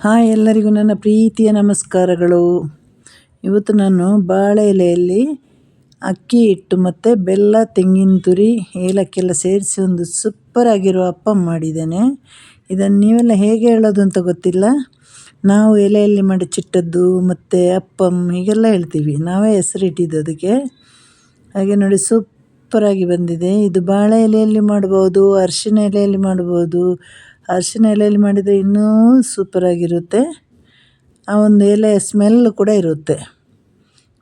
Hi ಎಲ್ಲರಿಗೂ ನನ್ನ ಪ್ರೀತಿಯ ನಮಸ್ಕಾರಗಳು. ಇವತ್ತು ನಾನು ಬಾಳೆ ಎಲೆಯಲ್ಲಿ ಅಕ್ಕಿ ಹಿಟ್ಟು ಮತ್ತು ಬೆಲ್ಲ, ತೆಂಗಿನ ತುರಿ, ಏಲಕ್ಕೆಲ್ಲ ಸೇರಿಸಿ ಒಂದು ಸೂಪರ್ ಆಗಿರೋ ಅಪ್ಪ ಮಾಡಿದ್ದೇನೆ. ಇದನ್ನು ನೀವೆಲ್ಲ ಹೇಗೆ ಹೇಳೋದು ಅಂತ ಗೊತ್ತಿಲ್ಲ. ನಾವು ಎಲೆಯಲ್ಲಿ ಮಡಚಿಟ್ಟದ್ದು ಮತ್ತು ಅಪ್ಪಂ ಹೀಗೆಲ್ಲ ಹೇಳ್ತೀವಿ. ನಾವೇ ಹೆಸರಿಟ್ಟಿದ್ದು ಅದಕ್ಕೆ. ಹಾಗೆ ನೋಡಿ ಸೂಪರಾಗಿ ಬಂದಿದೆ. ಇದು ಬಾಳೆ ಎಲೆಯಲ್ಲಿ ಮಾಡ್ಬೋದು, ಅರಿಶಿನ ಎಲೆಯಲ್ಲಿ ಮಾಡ್ಬೋದು ಅರಿಶಿನ ಎಲೆಯಲ್ಲಿ ಮಾಡಿದರೆ ಇನ್ನೂ ಸೂಪರಾಗಿರುತ್ತೆ ಆ ಒಂದು ಎಲೆ ಸ್ಮೆಲ್ ಕೂಡ ಇರುತ್ತೆ.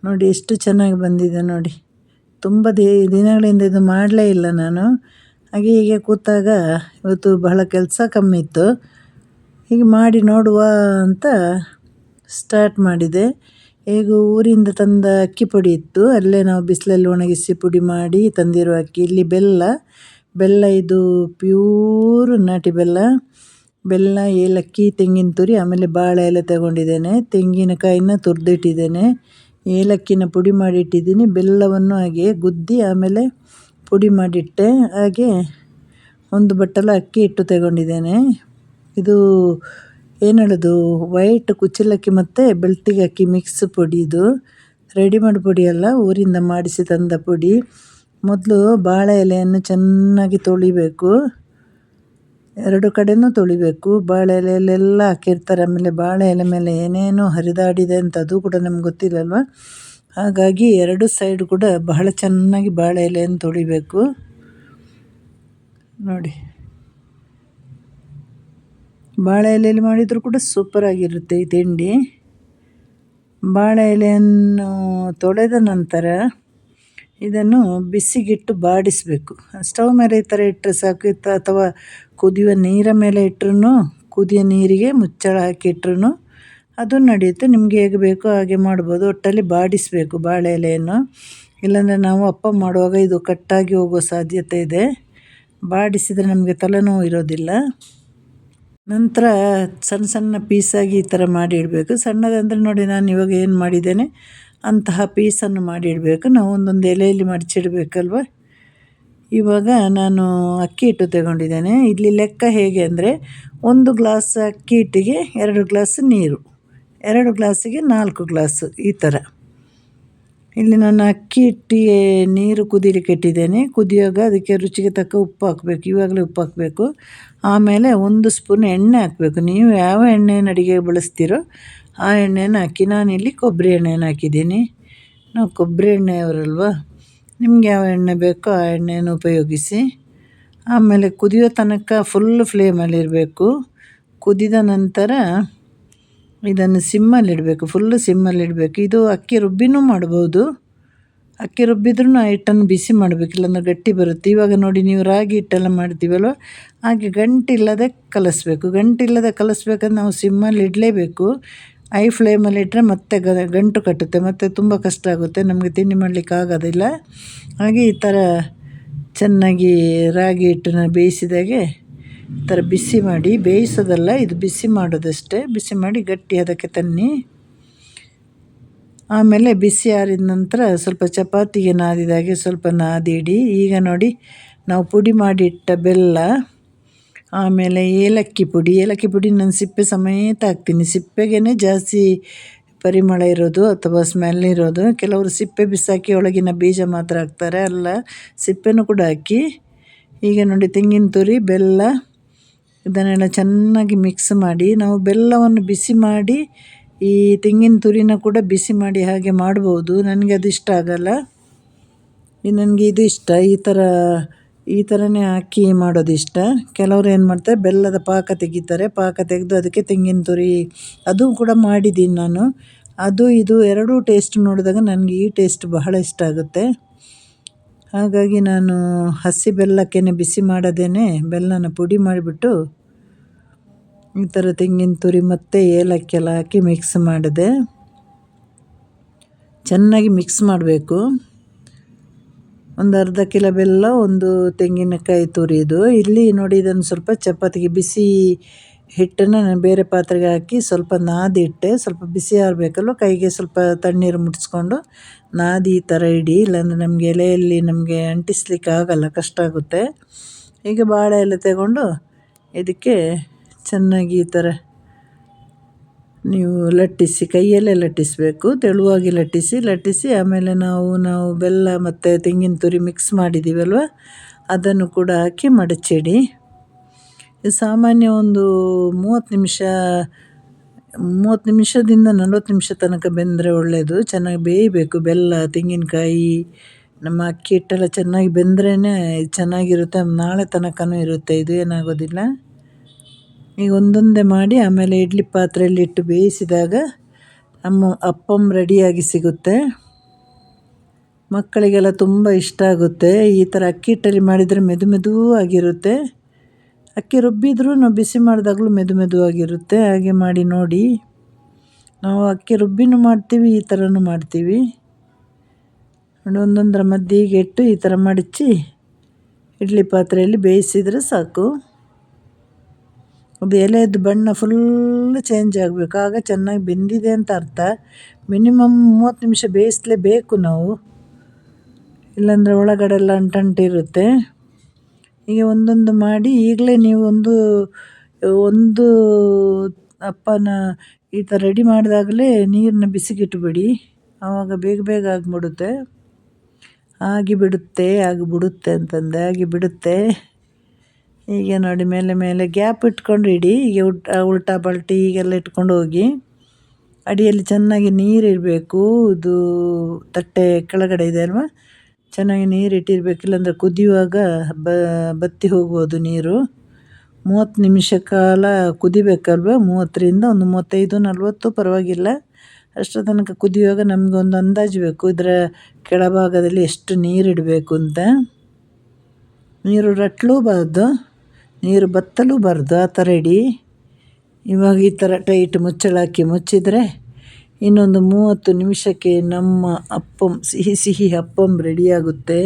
ನೋಡಿ ಎಷ್ಟು ಚೆನ್ನಾಗಿ ಬಂದಿದೆ ನೋಡಿ. ತುಂಬ ದಿನಗಳಿಂದ ಇದು ಮಾಡಲೇ ಇಲ್ಲ ನಾನು. ಹಾಗೆ ಹೀಗೆ ಕೂತಾಗ ಇವತ್ತು ಬಹಳ ಕೆಲಸ ಕಮ್ಮಿ ಇತ್ತು. ಹೀಗೆ ಮಾಡಿ ನೋಡುವ ಅಂತ ಸ್ಟಾರ್ಟ್ ಮಾಡಿದೆ. ಹೇಗೂ ಊರಿಂದ ತಂದ ಅಕ್ಕಿ ಪುಡಿ ಇತ್ತು. ಅಲ್ಲೇ ನಾವು ಬಿಸಿಲಲ್ಲಿ ಒಣಗಿಸಿ ಪುಡಿ ಮಾಡಿ ತಂದಿರುವ ಅಕ್ಕಿ, ಇಲ್ಲಿ ಬೆಲ್ಲ. ಬೆಲ್ಲ ಇದು ಪ್ಯೂರ್ ನಾಟಿ ಬೆಲ್ಲ. ಬೆಲ್ಲ, ಏಲಕ್ಕಿ, ತೆಂಗಿನ ತುರಿ, ಆಮೇಲೆ ಬಾಳೆ ಎಲೆ ತಗೊಂಡಿದ್ದೇನೆ. ತೆಂಗಿನಕಾಯಿನ ತುರಿದಿಟ್ಟಿದ್ದೇನೆ. ಏಲಕ್ಕಿನ ಪುಡಿ ಮಾಡಿಟ್ಟಿದ್ದೀನಿ. ಬೆಲ್ಲವನ್ನು ಹಾಗೆ ಗುದ್ದಿ ಆಮೇಲೆ ಪುಡಿ ಮಾಡಿಟ್ಟೆ. ಹಾಗೆ ಒಂದು ಬಟ್ಟಲು ಅಕ್ಕಿ ಹಿಟ್ಟು ತಗೊಂಡಿದ್ದೇನೆ. ಇದು ಏನು ಹೇಳೋದು? ವೈಟ್ ಕುಚ್ಚಲಕ್ಕಿ ಮತ್ತು ಬೆಳ್ತಿಗೆ ಅಕ್ಕಿ ಮಿಕ್ಸ್ ಪುಡಿ ಇದು. ರೆಡಿಮೇಡ್ ಪುಡಿ ಅಲ್ಲ, ಊರಿಂದ ಮಾಡಿಸಿ ತಂದ ಪುಡಿ. ಮೊದಲು ಬಾಳೆ ಎಲೆಯನ್ನು ಚೆನ್ನಾಗಿ ತೊಳಿಬೇಕು. ಎರಡು ಕಡೆಯೂ ತೊಳಿಬೇಕು. ಬಾಳೆ ಎಲೆಯಲ್ಲೆಲ್ಲ ಹಾಕಿರ್ತಾರೆ. ಆಮೇಲೆ ಬಾಳೆ ಎಲೆ ಮೇಲೆ ಏನೇನೋ ಹರಿದಾಡಿದೆ ಅಂತ ಅದು ಕೂಡ ನಮ್ಗೆ ಗೊತ್ತಿಲ್ಲಲ್ವ? ಹಾಗಾಗಿ ಎರಡು ಸೈಡ್ ಕೂಡ ಬಹಳ ಚೆನ್ನಾಗಿ ಬಾಳೆ ಎಲೆಯನ್ನು ತೊಳಿಬೇಕು. ನೋಡಿ. ಬಾಳೆ ಎಲೆಯಲ್ಲಿ ಮಾಡಿದರೂ ಕೂಡ ಸೂಪರಾಗಿರುತ್ತೆ ಈ ತಿಂಡಿ. ಬಾಳೆ ಎಲೆಯನ್ನು ತೊಳೆದ ನಂತರ ಇದನ್ನು ಬಿಸಿಗಿಟ್ಟು ಬಾಡಿಸಬೇಕು. ಸ್ಟವ್ ಮೇಲೆ ಈ ಥರ ಇಟ್ಟರೆ ಸಾಕು. ಅಥವಾ ಕುದಿಯುವ ನೀರ ಮೇಲೆ ಇಟ್ಟರೂ ಕುದಿಯ ನೀರಿಗೆ ಮುಚ್ಚಳ ಹಾಕಿಟ್ರೂ ಅದು ನಡೆಯುತ್ತೆ. ನಿಮಗೆ ಹೇಗೆ ಬೇಕೋ ಹಾಗೆ ಮಾಡ್ಬೋದು. ಒಟ್ಟಲ್ಲಿ ಬಾಡಿಸಬೇಕು ಬಾಳೆ ಎಲೆಯನ್ನು. ಇಲ್ಲಾಂದರೆ ನಾವು ಅಪ್ಪ ಮಾಡುವಾಗ ಇದು ಕಟ್ಟಾಗಿ ಹೋಗೋ ಸಾಧ್ಯತೆ ಇದೆ. ಬಾಡಿಸಿದರೆ ನಮಗೆ ತಲೆನೋವು ಇರೋದಿಲ್ಲ. ನಂತರ ಸಣ್ಣ ಸಣ್ಣ ಪೀಸಾಗಿ ಈ ಥರ ಮಾಡಿ ಇಡಬೇಕು. ಸಣ್ಣದಂದರೆ ನೋಡಿ ನಾನು ಇವಾಗ ಏನು ಮಾಡಿದ್ದೇನೆ? ಅಂತಹ ಪೀಸನ್ನು ಮಾಡಿ ಇಡಬೇಕು ನಾವು ಒಂದೊಂದು ಎಲೆಯಲ್ಲಿ ಮಡಚಿಡಬೇಕಲ್ವ? ಇವಾಗ ನಾನು ಅಕ್ಕಿ ಹಿಟ್ಟು ತಗೊಂಡಿದ್ದೇನೆ. ಇಲ್ಲಿ ಲೆಕ್ಕ ಹೇಗೆ ಅಂದರೆ, ಒಂದು ಗ್ಲಾಸ್ ಅಕ್ಕಿ ಹಿಟ್ಟಿಗೆ ಎರಡು ಗ್ಲಾಸ್ ನೀರು, ಎರಡು ಗ್ಲಾಸಿಗೆ ನಾಲ್ಕು ಗ್ಲಾಸು ಈ ಥರ ಇಲ್ಲಿ ನಾನು ಅಕ್ಕಿ ಹಿಟ್ಟಿಗೆ ನೀರು ಕುದಿಲಿಕ್ಕೆ ಇಟ್ಟಿದ್ದೇನೆ. ಕುದಿಯೋಗ ಅದಕ್ಕೆ ರುಚಿಗೆ ತಕ್ಕ ಉಪ್ಪು ಹಾಕಬೇಕು. ಇವಾಗಲೇ ಉಪ್ಪು ಹಾಕಬೇಕು. ಆಮೇಲೆ ಒಂದು ಸ್ಪೂನ್ ಎಣ್ಣೆ ಹಾಕಬೇಕು. ನೀವು ಯಾವ ಎಣ್ಣೆಯನ್ನು ಅಡುಗೆಗೆ ಬಳಸ್ತೀರೋ ಆ ಎಣ್ಣೆನ ಹಾಕಿ ನಾನಿಲ್ಲಿ ಕೊಬ್ಬರಿ ಎಣ್ಣೆನ ಹಾಕಿದ್ದೀನಿ. ನಾವು ಕೊಬ್ಬರಿ ಎಣ್ಣೆಯವರಲ್ವ ನಿಮ್ಗೆ ಯಾವ ಎಣ್ಣೆ ಬೇಕೋ ಆ ಎಣ್ಣೆಯನ್ನು ಉಪಯೋಗಿಸಿ. ಆಮೇಲೆ ಕುದಿಯೋ ತನಕ ಫುಲ್ ಫ್ಲೇಮಲ್ಲಿರಬೇಕು ಕುದಿದ ನಂತರ ಇದನ್ನು ಸಿಮ್ಮಲ್ಲಿಡಬೇಕು ಫುಲ್ ಸಿಮ್ಮಲ್ಲಿಡಬೇಕು ಇದು ಅಕ್ಕಿ ರುಬ್ಬಿನೂ ಮಾಡ್ಬೋದು. ಅಕ್ಕಿ ರುಬ್ಬಿದ್ರೂ ಆ ಹಿಟ್ಟನ್ನು ಬಿಸಿ ಮಾಡಬೇಕು, ಇಲ್ಲಾಂದ್ರೆ ಗಟ್ಟಿ ಬರುತ್ತೆ. ಇವಾಗ ನೋಡಿ, ನೀವು ರಾಗಿ ಹಿಟ್ಟೆಲ್ಲ ಮಾಡ್ತೀವಲ್ವ? ಹಾಗೆ ಗಂಟಿಲ್ಲದೆ ಕಲಿಸ್ಬೇಕು. ಗಂಟಿಲ್ಲದೆ ಕಲಿಸ್ಬೇಕಂದ್ರೆ ನಾವು ಸಿಮ್ಮಲ್ಲಿ ಇಡಲೇಬೇಕು. ಐ ಫ್ಲೇಮಲ್ಲಿ ಇಟ್ಟರೆ ಮತ್ತೆ ಗಂಟು ಕಟ್ಟುತ್ತೆ, ಮತ್ತು ತುಂಬ ಕಷ್ಟ ಆಗುತ್ತೆ. ನಮಗೆ ತಿಂಡಿ ಮಾಡಲಿಕ್ಕೆ ಆಗೋದಿಲ್ಲ. ಹಾಗೆ ಈ ಥರ ಚೆನ್ನಾಗಿ ರಾಗಿ ಹಿಟ್ಟನ್ನ ಬೇಯಿಸಿದಾಗೆ ಈ ಥರ ಬಿಸಿ ಮಾಡಿ, ಬೇಯಿಸೋದಲ್ಲ, ಇದು ಬಿಸಿ ಮಾಡೋದಷ್ಟೇ. ಬಿಸಿ ಮಾಡಿ ಗಟ್ಟಿ ಅದಕ್ಕೆ ತನ್ನಿ. ಆಮೇಲೆ ಬಿಸಿ ಆರಿದ ನಂತರ ಸ್ವಲ್ಪ ಚಪಾತಿಗೆ ನಾದಿದಾಗೆ ಸ್ವಲ್ಪ ನಾದಿಡಿ. ಈಗ ನೋಡಿ, ನಾವು ಪುಡಿ ಮಾಡಿಟ್ಟ ಬೆಲ್ಲ ಆಮೇಲೆ ಏಲಕ್ಕಿ ಪುಡಿ. ಏಲಕ್ಕಿ ಪುಡಿ ನಾನು ಸಿಪ್ಪೆ ಸಮೇತ ಹಾಕ್ತೀನಿ. ಸಿಪ್ಪೆಗೇ ಜಾಸ್ತಿ ಪರಿಮಳ ಇರೋದು ಅಥವಾ ಸ್ಮೆಲ್ ಇರೋದು. ಕೆಲವರು ಸಿಪ್ಪೆ ಬಿಸಾಕಿ ಒಳಗಿನ ಬೀಜ ಮಾತ್ರ ಹಾಕ್ತಾರೆ. ಅಲ್ಲ, ಸಿಪ್ಪೆನೂ ಕೂಡ ಹಾಕಿ. ಈಗ ನೋಡಿ, ತೆಂಗಿನ ತುರಿ, ಬೆಲ್ಲ, ಇದನ್ನೆಲ್ಲ ಚೆನ್ನಾಗಿ ಮಿಕ್ಸ್ ಮಾಡಿ, ನಾವು ಬೆಲ್ಲವನ್ನು ಬಿಸಿ ಮಾಡಿ, ಈ ತೆಂಗಿನ ತುರಿನ ಕೂಡ ಬಿಸಿ ಮಾಡಿ ಹಾಗೆ ಮಾಡ್ಬೋದು. ನನಗೆ ಅದು ಇಷ್ಟ ಆಗಲ್ಲ. ನನಗೆ ಇದು ಇಷ್ಟ. ಈ ಥರ ಈ ಥರನೇ ಅಕ್ಕಿ ಮಾಡೋದು ಇಷ್ಟ ಕೆಲವರು ಏನು ಮಾಡ್ತಾರೆ, ಬೆಲ್ಲದ ಪಾಕ ತೆಗಿತಾರೆ, ಪಾಕ ತೆಗೆದು ಅದಕ್ಕೆ ತೆಂಗಿನ ತುರಿ, ಅದು ಕೂಡ ಮಾಡಿದ್ದೀನಿ ನಾನು. ಅದು ಇದು ಎರಡೂ ಟೇಸ್ಟ್ ನೋಡಿದಾಗ ನನಗೆ ಈ ಟೇಸ್ಟ್ ಬಹಳ ಇಷ್ಟ ಆಗುತ್ತೆ. ಹಾಗಾಗಿ ನಾನು ಹಸಿ ಬೆಲ್ಲಕ್ಕೆ ಬಿಸಿ ಮಾಡೋದೇನೆ, ಬೆಲ್ಲನ ಪುಡಿ ಮಾಡಿಬಿಟ್ಟು ಈ ಥರ ತೆಂಗಿನ ತುರಿ ಮತ್ತು ಏಲಕ್ಕಿ ಎಲ್ಲ ಹಾಕಿ ಮಿಕ್ಸ್ ಮಾಡಿದೆ. ಚೆನ್ನಾಗಿ ಮಿಕ್ಸ್ ಮಾಡಬೇಕು. ಒಂದು ಅರ್ಧ ಕಿಲೋ ಬೆಲ್ಲ, ಒಂದು ತೆಂಗಿನಕಾಯಿ ತುರಿದು, ಇಲ್ಲಿ ನೋಡಿ ಇದನ್ನು ಸ್ವಲ್ಪ ಚಪಾತಿಗೆ ಬಿಸಿ ಹಿಟ್ಟನ್ನು ನಾನು ಬೇರೆ ಪಾತ್ರೆಗೆ ಹಾಕಿ ಸ್ವಲ್ಪ ನಾದಿಟ್ಟೆ, ಸ್ವಲ್ಪ ಬಿಸಿ ಆಗಬೇಕಲ್ವ ಕೈಗೆ ಸ್ವಲ್ಪ ತಣ್ಣೀರು ಮುಟ್ಟಿಸ್ಕೊಂಡು ನಾದಿ ಈ ಥರ ಇಡಿ, ಇಲ್ಲಾಂದರೆ ನಮಗೆ ಎಲೆಯಲ್ಲಿ ನಮಗೆ ಅಂಟಿಸ್ಲಿಕ್ಕೆ ಆಗಲ್ಲ, ಕಷ್ಟ ಆಗುತ್ತೆ. ಈಗ ಬಾಳೆ ಎಲೆ ತಗೊಂಡು ಇದಕ್ಕೆ ಚೆನ್ನಾಗಿ ಈ ಥರ ನೀವು ಲಟ್ಟಿಸಿ, ಕೈಯಲ್ಲೇ ಲಟ್ಟಿಸಬೇಕು, ತೆಳುವಾಗಿ ಲಟ್ಟಿಸಿ ಲಟ್ಟಿಸಿ, ಆಮೇಲೆ ನಾವು ನಾವು ಬೆಲ್ಲ ಮತ್ತು ತೆಂಗಿನ ತುರಿ ಮಿಕ್ಸ್ ಮಾಡಿದ್ದೀವಲ್ವ ಅದನ್ನು ಕೂಡ ಹಾಕಿ ಮಡಚಿಡಿ. ಸಾಮಾನ್ಯ ಒಂದು ಮೂವತ್ತು ನಿಮಿಷ, ಮೂವತ್ತು ನಿಮಿಷದಿಂದ ನಲ್ವತ್ತು ನಿಮಿಷ ತನಕ ಬೆಂದರೆ ಒಳ್ಳೆಯದು ಚೆನ್ನಾಗಿ ಬೇಯಬೇಕು ಬೆಲ್ಲ, ತೆಂಗಿನಕಾಯಿ, ನಮ್ಮ ಅಕ್ಕಿ ಹಿಟ್ಟೆಲ್ಲ ಚೆನ್ನಾಗಿ ಬೆಂದ್ರೇ ಚೆನ್ನಾಗಿರುತ್ತೆ, ನಾಳೆ ತನಕನೂ ಇರುತ್ತೆ, ಇದು ಏನಾಗೋದಿಲ್ಲ. ಈಗ ಒಂದೊಂದೇ ಮಾಡಿ ಆಮೇಲೆ ಇಡ್ಲಿ ಪಾತ್ರೆಯಲ್ಲಿ ಇಟ್ಟು ಬೇಯಿಸಿದಾಗ ನಮ್ಮ ಅಪ್ಪಮ್ ರೆಡಿಯಾಗಿ ಸಿಗುತ್ತೆ. ಮಕ್ಕಳಿಗೆಲ್ಲ ತುಂಬ ಇಷ್ಟ ಆಗುತ್ತೆ. ಈ ಥರ ಅಕ್ಕಿ ಹಿಟ್ಟಲ್ಲಿ ಮಾಡಿದರೆ ಮೆದು ಮೆದು ಆಗಿರುತ್ತೆ ಅಕ್ಕಿ ರುಬ್ಬಿದ್ರೂ ನಾವು ಬಿಸಿ ಮಾಡಿದಾಗಲೂ ಮೆದು ಮೆದುವಾಗಿರುತ್ತೆ. ಹಾಗೆ ಮಾಡಿ ನೋಡಿ. ನಾವು ಅಕ್ಕಿ ರುಬ್ಬಿನೂ ಮಾಡ್ತೀವಿ, ಈ ಥರನೂ ಮಾಡ್ತೀವಿ. ಒಂದೊಂದರ ಮಧ್ಯೆ ಇಟ್ಟು ಈ ಥರ ಮಡಚಿ ಇಡ್ಲಿ ಪಾತ್ರೆಯಲ್ಲಿ ಬೇಯಿಸಿದರೆ ಸಾಕು. ಅದು ಎಲೆಯದ್ದು ಬಣ್ಣ ಫುಲ್ ಚೇಂಜ್ ಆಗಬೇಕು. ಆಗ ಚೆನ್ನಾಗಿ ಬೆಂದಿದೆ ಅಂತ ಅರ್ಥ. ಮಿನಿಮಮ್ ಮೂವತ್ತು ನಿಮಿಷ ಬೇಯಿಸಲೇಬೇಕು ನಾವು. ಇಲ್ಲಾಂದರೆ ಒಳಗಡೆ ಎಲ್ಲ ಅಂಟಂಟಿರುತ್ತೆ ಹೀಗೆ ಒಂದೊಂದು ಮಾಡಿ ಈಗಲೇ ನೀವು ಒಂದು ಒಂದು ಅಪ್ಪನ ಈ ಥರ ರೆಡಿ ಮಾಡಿದಾಗಲೇ ನೀರನ್ನ ಬಿಸಿಗಿಟ್ಬಿಡಿ. ಆವಾಗ ಬೇಗ ಬೇಗ ಆಗಿಬಿಡುತ್ತೆ. ಆಗಿ ಬಿಡುತ್ತೆ ಆಗಿ ಬಿಡುತ್ತೆ ಅಂತಂದೆ. ಆಗಿ ಬಿಡುತ್ತೆ ಹೀಗೆ ನೋಡಿ, ಮೇಲೆ ಮೇಲೆ ಗ್ಯಾಪ್ ಇಟ್ಕೊಂಡು ಇಡಿ. ಹೀಗೆ ಉಲ್ಟಾ ಉಲ್ಟಾ ಪಲ್ಟಿ ಹೀಗೆಲ್ಲ ಇಟ್ಕೊಂಡು ಹೋಗಿ. ಅಡಿಯಲ್ಲಿ ಚೆನ್ನಾಗಿ ನೀರಿರಬೇಕು ಇದು ತಟ್ಟೆ ಕೆಳಗಡೆ ಇದೆ ಅಲ್ವಾ? ಚೆನ್ನಾಗಿ ನೀರು ಇಟ್ಟಿರಬೇಕು. ಇಲ್ಲಾಂದರೆ ಕುದಿಯುವಾಗ ಬತ್ತಿ ಹೋಗ್ಬೋದು ನೀರು. ಮೂವತ್ತು ನಿಮಿಷ ಕಾಲ ಕುದಿಬೇಕಲ್ವ? ಮೂವತ್ತರಿಂದ ಒಂದು ಮೂವತ್ತೈದು, ನಲವತ್ತು ಪರವಾಗಿಲ್ಲ. ಅಷ್ಟರ ತನಕ ಕುದಿಯುವಾಗ ನಮಗೊಂದು ಅಂದಾಜು ಬೇಕು. ಇದರ ಕೆಳಭಾಗದಲ್ಲಿ ಎಷ್ಟು ನೀರಿಡಬೇಕು ಅಂತ. ನೀರು ರಟ್ಲೂಬಾರ್ದು ನೀರು ಬತ್ತಲು ಬರ್ದು ಆ ಥರ ಇಡಿ. ಇವಾಗ ಈ ಥರ ಟೈಟ್ ಮುಚ್ಚಳ ಹಾಕಿ ಮುಚ್ಚಿದರೆ ಇನ್ನೊಂದು ಮೂವತ್ತು ನಿಮಿಷಕ್ಕೆ ನಮ್ಮ ಅಪ್ಪಂ, ಸಿಹಿ ಸಿಹಿ ಅಪ್ಪಂ ರೆಡಿಯಾಗುತ್ತೆ.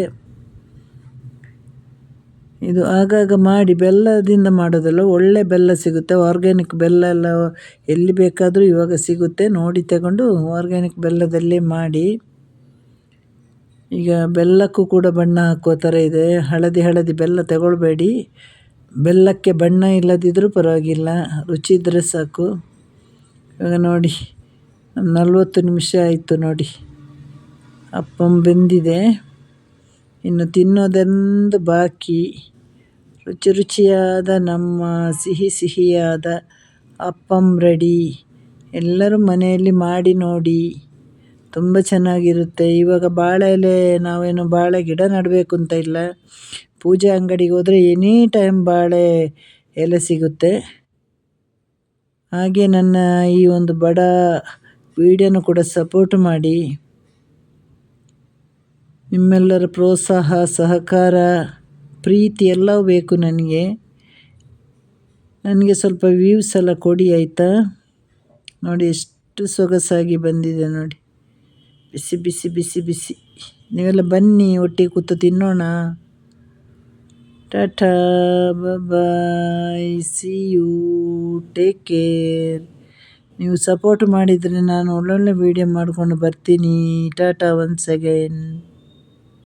ಇದು ಆಗಾಗ ಮಾಡಿ ಬೆಲ್ಲದಿಂದ ಮಾಡೋದಲ್ಲ, ಒಳ್ಳೆ ಬೆಲ್ಲ ಸಿಗುತ್ತೆ. ಆರ್ಗ್ಯಾನಿಕ್ ಬೆಲ್ಲ ಎಲ್ಲ ಎಲ್ಲಿ ಬೇಕಾದರೂ ಇವಾಗ ಸಿಗುತ್ತೆ. ನೋಡಿ ತಗೊಂಡು ಆರ್ಗ್ಯಾನಿಕ್ ಬೆಲ್ಲದಲ್ಲೇ ಮಾಡಿ. ಈಗ ಬೆಲ್ಲಕ್ಕೂ ಕೂಡ ಬಣ್ಣ ಹಾಕೋ ಥರ ಇದೆ. ಹಳದಿ ಹಳದಿ ಬೆಲ್ಲ ತಗೊಳ್ಬೇಡಿ. ಬೆಲ್ಲಕ್ಕೆ ಬಣ್ಣ ಇಲ್ಲದಿದ್ದರೂ ಪರವಾಗಿಲ್ಲ, ರುಚಿ ಇದ್ದರೆ ಸಾಕು. ಇವಾಗ ನೋಡಿ ನಲ್ವತ್ತು ನಿಮಿಷ ಆಯಿತು ನೋಡಿ. ಅಪ್ಪಂ ಬೆಂದಿದೆ. ಇನ್ನು ತಿನ್ನೋದೆಂದು ಬಾಕಿ. ರುಚಿ ರುಚಿಯಾದ, ನಮ್ಮ ಸಿಹಿ ಸಿಹಿಯಾದ ಅಪ್ಪಂ ರೆಡಿ ಎಲ್ಲರೂ ಮನೆಯಲ್ಲಿ ಮಾಡಿ ನೋಡಿ. ತುಂಬ ಚೆನ್ನಾಗಿರುತ್ತೆ. ಇವಾಗ ಬಾಳೆ ಎಲೆ ನಾವೇನು ಬಾಳೆ ಗಿಡ ನೆಡಬೇಕು ಅಂತ ಇಲ್ಲ. ಪೂಜೆ ಅಂಗಡಿಗೆ ಹೋದರೆ ಎನಿ ಟೈಮ್ ಬಾಳೆ ಎಲೆ ಸಿಗುತ್ತೆ. ಹಾಗೆ ನನ್ನ ಈ ಒಂದು ಬಡ ವೀಡಿಯೋನು ಕೂಡ ಸಪೋರ್ಟ್ ಮಾಡಿ. ನಿಮ್ಮೆಲ್ಲರ ಪ್ರೋತ್ಸಾಹ, ಸಹಕಾರ, ಪ್ರೀತಿ ಎಲ್ಲವೂ ಬೇಕು ನನಗೆ. ನನಗೆ ಸ್ವಲ್ಪ ವ್ಯೂಸ್ ಎಲ್ಲ ಕೊಡಿ ಆಯಿತಾ? ನೋಡಿ ಎಷ್ಟು ಸೊಗಸಾಗಿ ಬಂದಿದೆ ನೋಡಿ. ಬಿಸಿ ಬಿಸಿ ಬಿಸಿ ಬಿಸಿ. ನೀವೆಲ್ಲ ಬನ್ನಿ, ಒಟ್ಟಿಗೆ ಕೂತು ತಿನ್ನೋಣ. Tata, bye see you take care ನೀವು ಸಪೋರ್ಟ್ ಮಾಡಿದರೆ ನಾನು ಒಳ್ಳೊಳ್ಳೆ ವೀಡಿಯೋ ಮಾಡಿಕೊಂಡು ಬರ್ತೀನಿ. Tata once again